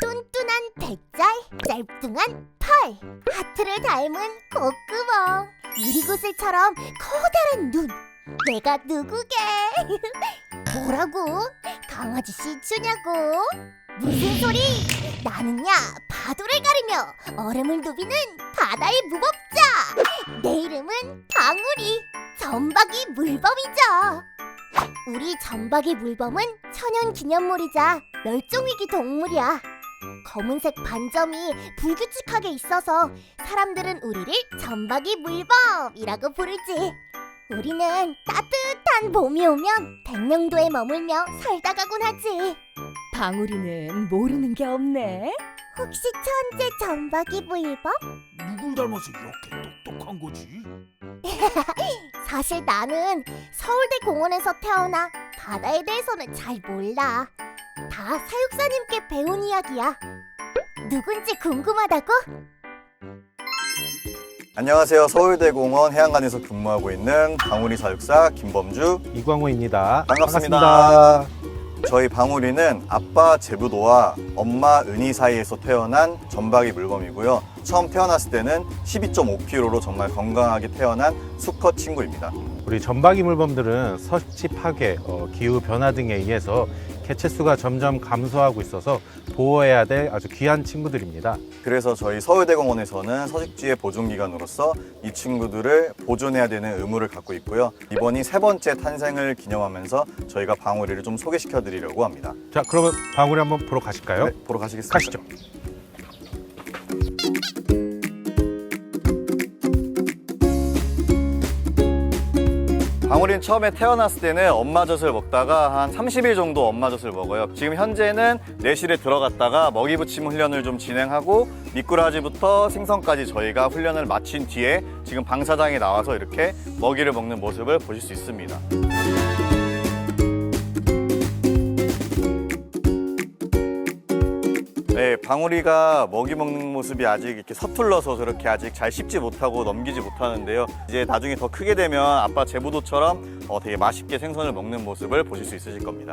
뚠뚠한 백잘, 짧뚱한 팔, 하트를 닮은 콧구멍, 유리구슬처럼 커다란 눈. 내가 누구게? 뭐라고? 강아지 시추냐고? 무슨 소리? 나는야 파도를 가르며 얼음을 누비는 바다의 무법자. 내 이름은 방울이, 점박이 물범이죠. 우리 점박이 물범은 천연 기념물이자 멸종위기 동물이야. 검은색 반점이 불규칙하게 있어서 사람들은 우리를 점박이 물범이라고 부르지. 우리는 따뜻한 봄이 오면 백령도에 머물며 살다 가곤 하지. 방울이는 모르는 게 없네. 혹시 천재 점박이 물범? 누굴 닮아서 이렇게 똑똑한 거지? 사실 나는 서울대 공원에서 태어나 바다에 대해서는 잘 몰라. 다 사육사님께 배운 이야기야. 누군지 궁금하다고? 안녕하세요. 서울대공원 해안간에서 근무하고 있는 방울이 사육사 김범주. 이광호입니다. 반갑습니다. 저희 방울이는 아빠 제부도와 엄마 은희 사이에서 태어난 전박이 물범이고요. 처음 태어났을 때는 12.5kg로 정말 건강하게 태어난 수컷 친구입니다. 우리 전박이 물범들은 서식 파괴, 어, 기후 변화 등에 의해서 개체 수가 점점 감소하고 있어서 보호해야 될 아주 귀한 친구들입니다. 그래서 저희 서울대공원에서는 서식지의 보존기관으로서 이 친구들을 보존해야 되는 의무를 갖고 있고요. 이번이 세 번째 탄생을 기념하면서 저희가 방울이를 좀 소개시켜 드리려고 합니다. 자, 그러면 방울이 한번 보러 가실까요? 네, 보러 가시겠습니다. 가시죠. 방울이는 처음에 태어났을 때는 엄마 젖을 먹다가 한 30일 정도 엄마 젖을 먹어요. 지금 현재는 내실에 들어갔다가 먹이 붙임 훈련을 좀 진행하고 미꾸라지부터 생선까지 저희가 훈련을 마친 뒤에 지금 방사장에 나와서 이렇게 먹이를 먹는 모습을 보실 수 있습니다. 방울이가 먹이 먹는 모습이 아직 이렇게 서툴러서 저렇게 아직 잘 씹지 못하고 넘기지 못하는데요. 이제 나중에 더 크게 되면 아빠 제부도처럼 어, 되게 맛있게 생선을 먹는 모습을 보실 수 있으실 겁니다.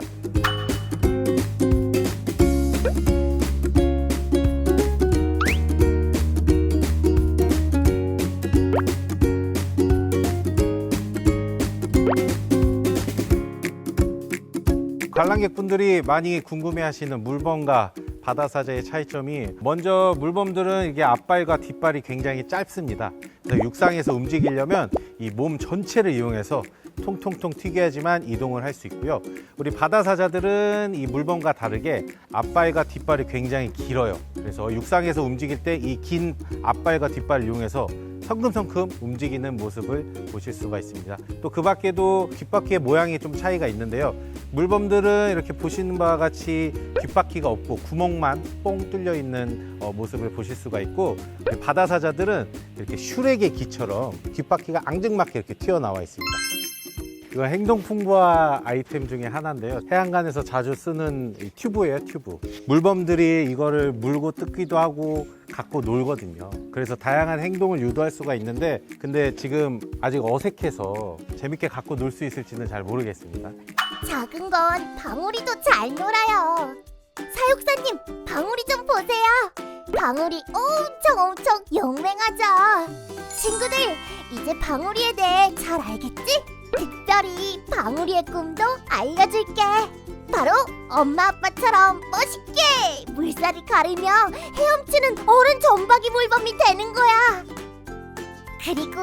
관람객분들이 많이 궁금해하시는 물범과 바다사자의 차이점이 먼저 물범들은 이게 앞발과 뒷발이 굉장히 짧습니다. 그래서 육상에서 움직이려면 이 몸 전체를 이용해서 통통통 튀겨야지만 이동을 할 수 있고요. 우리 바다사자들은 이 물범과 다르게 앞발과 뒷발이 굉장히 길어요. 그래서 육상에서 움직일 때 이 긴 앞발과 뒷발을 이용해서 성큼성큼 움직이는 모습을 보실 수가 있습니다. 또 그 밖에도 뒷바퀴의 모양이 좀 차이가 있는데요. 물범들은 이렇게 보시는 바와 같이 뒷바퀴가 없고 구멍만 뽕 뚫려 있는 어, 모습을 보실 수가 있고 바다사자들은 이렇게 슈렉의 귀처럼 뒷바퀴가 앙증맞게 이렇게 튀어나와 있습니다. 이건 행동 풍부화 아이템 중에 하나인데요. 해안간에서 자주 쓰는 이 튜브예요, 튜브. 물범들이 이거를 물고 뜯기도 하고 갖고 놀거든요. 그래서 다양한 행동을 유도할 수가 있는데, 근데 지금 아직 어색해서 재밌게 갖고 놀 수 있을지는 잘 모르겠습니다. 작은 건 방울이도 잘 놀아요. 사육사님, 방울이 좀 보세요. 방울이 엄청 엄청 용맹하죠. 친구들, 이제 방울이에 대해 잘 알겠지? 특별히 방울이의 꿈도 알려줄게. 바로 엄마 아빠처럼 멋있게 물살을 가르며 헤엄치는 어른 점박이 물범이 되는 거야. 그리고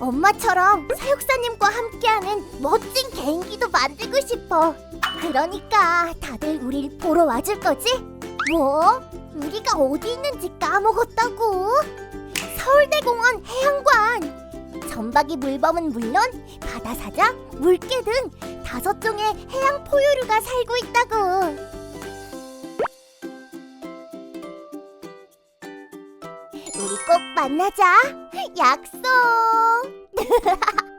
엄마처럼 사육사님과 함께하는 멋진 개인기도 만들고 싶어. 그러니까 다들 우릴 보러 와줄 거지? 뭐? 우리가 어디 있는지 까먹었다고? 서울대공원 해양관. 점박이 물범은 물론 바다사자, 물개 등 다섯 종의 해양 포유류가 살고 있다고. 우리 꼭 만나자. 약속.